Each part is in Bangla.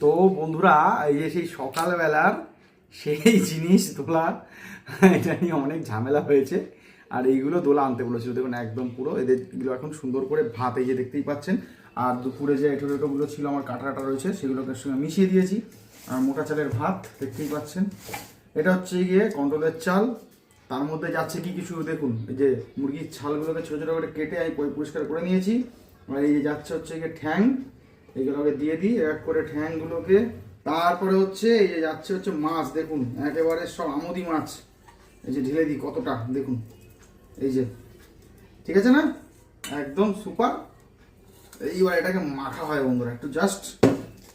তো বন্ধুরা, এই যে সেই সকালবেলার সেই জিনিস তোলা এটা নিয়ে অনেক ঝামেলা হয়েছে। আর এইগুলো দোলা আনতে বলেছিল, দেখুন একদম পুরো। এদের এগুলো এখন সুন্দর করে ভাত, এই যে দেখতেই পাচ্ছেন। আর দুপুরে যে এটো এটোগুলো ছিল, আমার কাটা কাটা রয়েছে, সেগুলোকে সঙ্গে মিশিয়ে দিয়েছি। আর মোটা চালের ভাত, দেখতেই পাচ্ছেন। এটা হচ্ছে গিয়ে কন্ট্রোলের চাল। তার মধ্যে যাচ্ছে কি কিছু, দেখুন, এই যে মুরগির ছালগুলোকে ছোটো ছোটো করে কেটে আমি পরিষ্কার করে নিয়েছি। আর এই যে যাচ্ছে হচ্ছে গিয়ে ঠ্যাং। এগুলোকে দিয়ে দিই এক করে ঠ্যাংগুলোকে। তারপরে হচ্ছে এই যে যাচ্ছে হচ্ছে মাছ দেখুন একেবারে সব আমদি মাছ। এই যে ঢেলে দিই কতটা দেখুন। এই যে ঠিক আছে না? একদম সুপার। এইবার এটাকে মাখা হয় বন্ধুরা একটু জাস্ট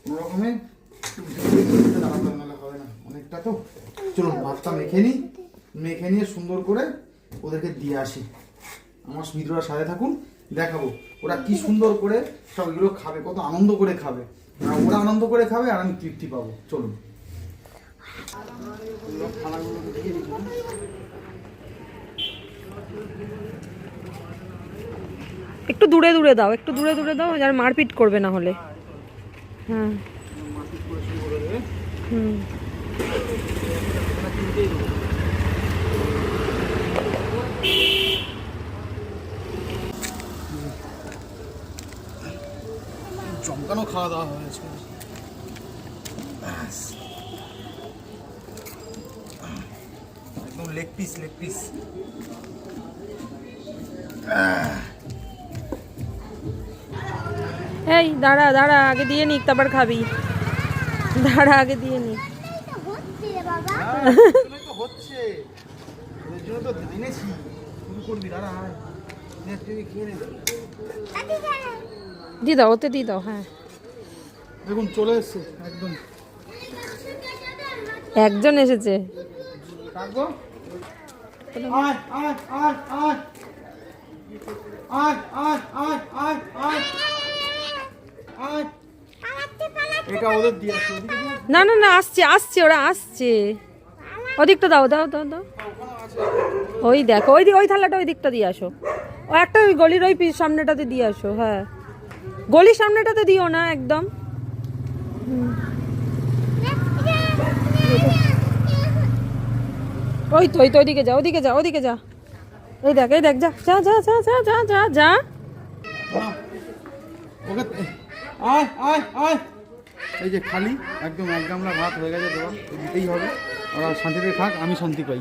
কোনো রকমে দাঁড়াতে হবে, হবে না। অনেকটা তো। চলুন ভাতটা মেখে নিই। মেখে নিয়ে সুন্দর করে ওদেরকে দিয়ে আসি। আমার মিত্ররা সাথে থাকুন। দেখাবো। ওরা কি সুন্দর করে সব এগুলো খাবে কত আনন্দ করে খাবে। ওরা আনন্দ করে খাবে আর আমি তৃপ্তি পাবো। চলুন। একটু দূরে দূরে দাও একটু দূরে দূরে দাও যার মারপিট করবে না হলে। হ্যাঁ। হুম। চমকানো খাওয়া দাওয়া হয়েছে। একদম লেগ পিস লেগ পিস এই দাঁড়া দাঁড়া আগে দিয়ে নিক তারপর খাবি। দাঁড়া আগে দিয়ে নিক। হচ্ছে। তো এনেছি করবি দাঁড়া তুই খেয়ে নে। দিয়ে দাও ওতে দিয়ে দাও হ্যাঁ। দেখুন চলে একদম। একজন এসেছে। না না না আসছে আসছে ওরা আসছে। ওদিকটা দাও দাও দাও দাও। ওই দেখো ওই ওই থালাটা ওই দিকটা দিয়ে আসো। ও একটা ওই গলির ওই সামনেটাতে দিয়ে আসো হ্যাঁ। গলির সামনেটাতে দিও না, একদম। ওই তো ওই তো, ওইদিকে যা ওদিকে যা ওদিকে যা। এই দেখ এই দেখ, যা যা যা যা যা যা যা যা। আয় আয় আয়। এই যে খালি, একদম এক ভাত হয়ে গেছে দেওয়া। দিতেই হবে, ওরা শান্তিতে খাক আমি শান্তি পাই।